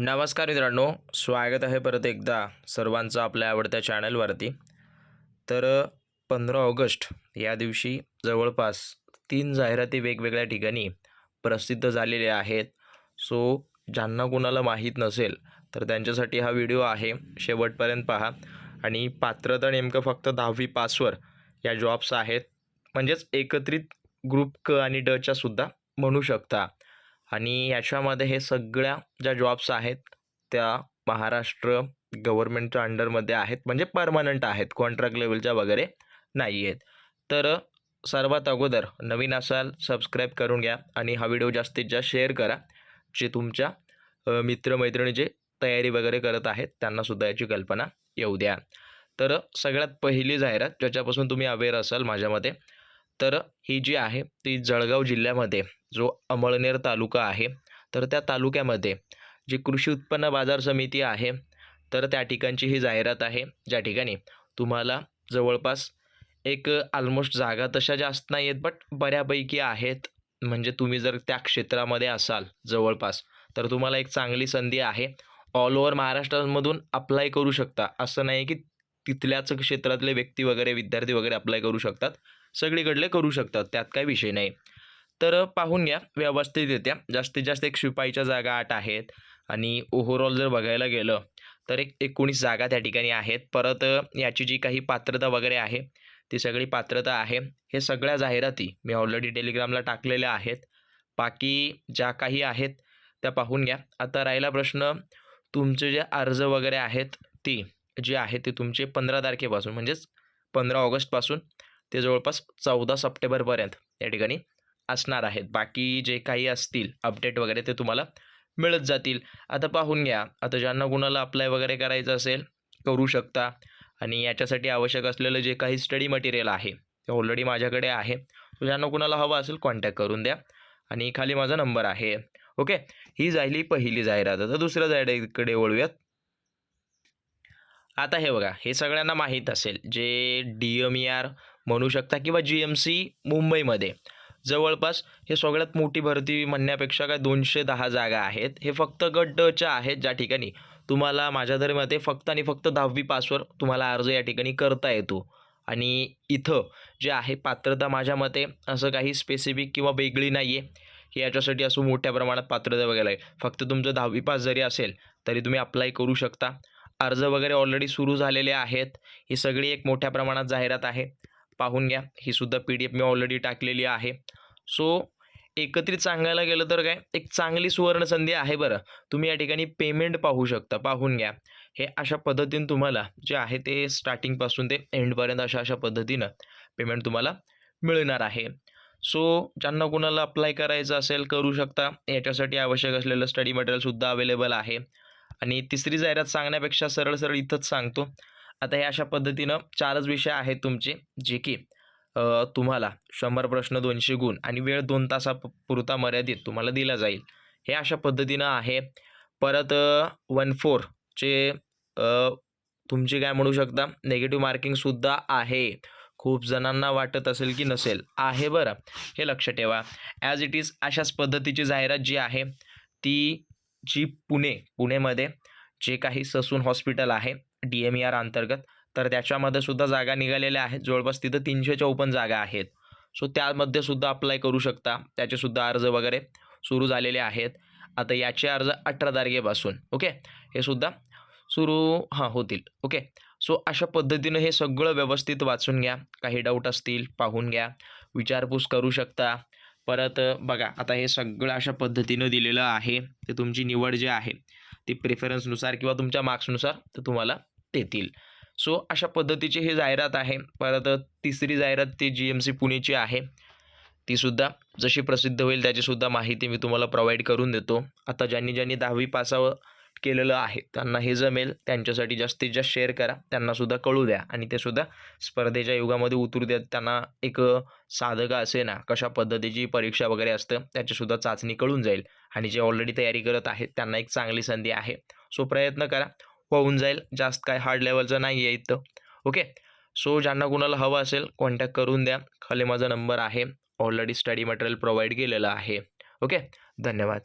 नमस्कार मित्रांनो स्वागत आहे परत एकदा सर्वांचं आपल्या आवडत्या चॅनलवरती. तर पंधरा ऑगस्ट या दिवशी जवळपास तीन जाहिराती वेगवेगळ्या ठिकाणी प्रसिद्ध झालेल्या आहेत. सो ज्यांना कोणाला माहीत नसेल तर त्यांच्यासाठी हा व्हिडिओ आहे. शेवटपर्यंत पहा. आणि पात्रता नेमकं फक्त दहावी पासवर या जॉब्स आहेत. म्हणजेच एकत्रित ग्रुप क आणि डच्या सुद्धा म्हणू शकता. आणि याच्यामध्ये हे सगळ्या ज्या जॉब्स आहेत त्या महाराष्ट्र गव्हर्नमेंटच्या अंडरमध्ये आहेत म्हणजे परमनंट आहेत कॉन्ट्रॅक्ट लेवलच्या वगैरे नाही आहेत. तर सर्वात अगोदर नवीन असाल सबस्क्राईब करून घ्या आणि हा व्हिडिओ जास्तीत जास्त शेअर करा जे तुमच्या मित्रमैत्रिणी जे तयारी वगैरे करत आहेत त्यांनासुद्धा याची कल्पना येऊ द्या. तर सगळ्यात पहिली जाहिरात ज्याच्यापासून तुम्ही अवेअर असाल माझ्या मते तर ही जी आहे ती जळगाव जिल्ह्यामध्ये जो अमळनेर तालुका आहे तर त्या तालुक्यामध्ये जी कृषी उत्पन्न बाजार समिती आहे तर त्या ठिकाणची ही जाहिरात आहे. ज्या ठिकाणी तुम्हाला जवळपास एक ऑलमोस्ट जागा तशा जास्त नाही आहेत बट बऱ्यापैकी आहेत. म्हणजे तुम्ही जर त्या क्षेत्रामध्ये असाल जवळपास तर तुम्हाला एक चांगली संधी आहे. ऑल ओव्हर महाराष्ट्रामधून अप्लाय करू शकता. असं नाही की तिथल्याच क्षेत्रातले व्यक्ती वगैरे विद्यार्थी वगैरे अप्लाय करू शकतात. सगळीकडले करू शकतात त्यात काही विषय नाही. तर पाहून घ्या व्यवस्थितरित्या जास्तीत जास्त एक शिपाईच्या जागा आठ आहेत आणि ओव्हरऑल जर बघायला गेलं तर एक एकोणीस जागा त्या ठिकाणी आहेत. परत याची जी काही पात्रता वगैरे आहे ती सगळी पात्रता आहे. हे सगळ्या जाहिराती मी ऑलरेडी टेलिग्रामला टाकलेल्या आहेत. बाकी ज्या काही आहेत त्या पाहून घ्या. आता राहिला प्रश्न तुमचे जे अर्ज वगैरे आहेत ती जी आहे ते तुमचे पंधरा तारखेपासून म्हणजेच पंधरा ऑगस्टपासून ते जवळपास चौदा सप्टेंबरपर्यंत या ठिकाणी असणार आहेत. बाकी जे काही असतील अपडेट वगैरे ते तुम्हाला मिळत जातील. आता पाहून घ्या. आता ज्यांना कुणाला अप्लाय वगैरे करायचं असेल करू शकता. आणि याच्यासाठी आवश्यक असलेलं जे काही स्टडी मटेरियल आहे ते ऑलरेडी माझ्याकडे आहे. ज्यांना कुणाला हवं असेल कॉन्टॅक्ट करून द्या. आणि खाली माझा नंबर आहे. ओके ही झाली पहिली जाहिरात. आता दुसऱ्या जाहिरातीकडे वळूयात. आता हे बघा हे सगळ्यांना माहीत असेल. जे डी एम ई आर म्हणू शकता किंवा जी एम सी मुंबईमध्ये. जवळपास हे सगळ्यात मोठी भरती म्हणण्यापेक्षा काय दोनशे दहा जागा आहेत. हे फक्त गट डच्या आहेत ज्या ठिकाणी तुम्हाला माझ्या तरी मते फक्त आणि फक्त दहावी पासवर तुम्हाला अर्ज या ठिकाणी करता येतो. आणि इथं जे आहे पात्रता माझ्या मते असं काही स्पेसिफिक किंवा वेगळी नाही आहे की याच्यासाठी असं मोठ्या प्रमाणात पात्रता वगैरे आहे. फक्त तुमचं दहावी पास जरी असेल तरी तुम्ही अप्लाय करू शकता. अर्ज वगैरे ऑलरेडी सुरू झालेले आहेत. ही सगळी एक मोठ्या प्रमाणात जाहिरात आहे. पाहून घ्या. ही सुद्धा पी डी एफ मी ऑलरेडी टाकलेली आहे. सो एकत्रित सांगायला गेलं तर काय? एक चांगली सुवर्ण संधी आहे बरं. तुम्ही या ठिकाणी पेमेंट पाहू शकता. पाहून घ्या. हे अशा पद्धतीनं तुम्हाला जे आहे ते स्टार्टिंगपासून ते एंडपर्यंत अशा अशा पद्धतीनं पेमेंट तुम्हाला मिळणार आहे. सो ज्यांना कोणाला अप्लाय करायचं असेल करू शकता. याच्यासाठी आवश्यक असलेलं स्टडी मटेरियलसुद्धा अवेलेबल आहे. आणि तिसरी जाहिरात सांगण्यापेक्षा सरळ सरळ इथंच सांगतो. आता हे अशा पद्धतीनं चारच विषय आहेत तुमचे जे की तुम्हाला शंभर प्रश्न दोनशे गुण आणि वेळ दोन तासा पुरता मर्यादित तुम्हाला दिला जाईल. हे अशा पद्धतीनं आहे. परत वन फोरचे तुमचे काय म्हणू शकता? नेगेटिव्ह मार्किंगसुद्धा आहे. खूप जणांना वाटत असेल की नसेल. आहे बरं. हे लक्ष ठेवा. ॲज इट इज अशाच पद्धतीची जाहिरात जी आहे ती जी पुणे पुणेमध्ये जे काही ससून हॉस्पिटल आहे डी एम ई आर अंतर्गत तर त्याच्यामध्ये सुद्धा जागा निघालेल्या आहेत. जवळपास तिथं तीनशे चौपन्न जागा आहेत. सो त्यामध्ये सुद्धा अप्लाय करू शकता. त्याचेसुद्धा अर्ज वगैरे सुरू झालेले आहेत. आता याचे अर्ज अठरा तारखेपासून ओके हे सुद्धा सुरू हां होतील ओके सो अशा पद्धतीनं हे सगळं व्यवस्थित वाचून घ्या. काही डाऊट असतील पाहून घ्या. विचारपूस करू शकता. परत बघा आता हे सगळं अशा पद्धतीनं दिलेलं आहे. ते तुमची निवड जी आहे ती प्रेफरन्सनुसार किंवा तुमच्या मार्क्सनुसार ते तुम्हाला देतील. सो अशा पद्धतीची ही जाहिरात आहे. परत तिसरी जाहिरात ती जी एम सी पुणेची आहे. तीसुद्धा जशी प्रसिद्ध होईल त्याचीसुद्धा माहिती मी तुम्हाला प्रोव्हाइड करून देतो. आता ज्यांनी ज्यांनी दहावी पासावं केलेलं आहे. त्यांना हे जमेल. त्यांच्यासाठी जास्तीत जास्त शेअर करा. त्यांनासुद्धा कळू द्या. आणि ते सुद्धा स्पर्धेच्या युगामध्ये उतरू द्या. त्यांना एक साधक असे ना कशा पद्धतीची परीक्षा वगैरे असतं त्याचीसुद्धा चाचणी कळून जाईल. आणि जे ऑलरेडी तयारी करत आहेत त्यांना एक चांगली संधी आहे. सो प्रयत्न करा. होऊन जाईल. जास्त काय हार्ड लेवलचं नाही आहे इथं. ओके सो ज्यांना कुणाला हवं असेल कॉन्टॅक्ट करून द्या. खाली माझा नंबर आहे. ऑलरेडी स्टडी मटेरियल प्रोव्हाइड केलेलं आहे. ओके धन्यवाद.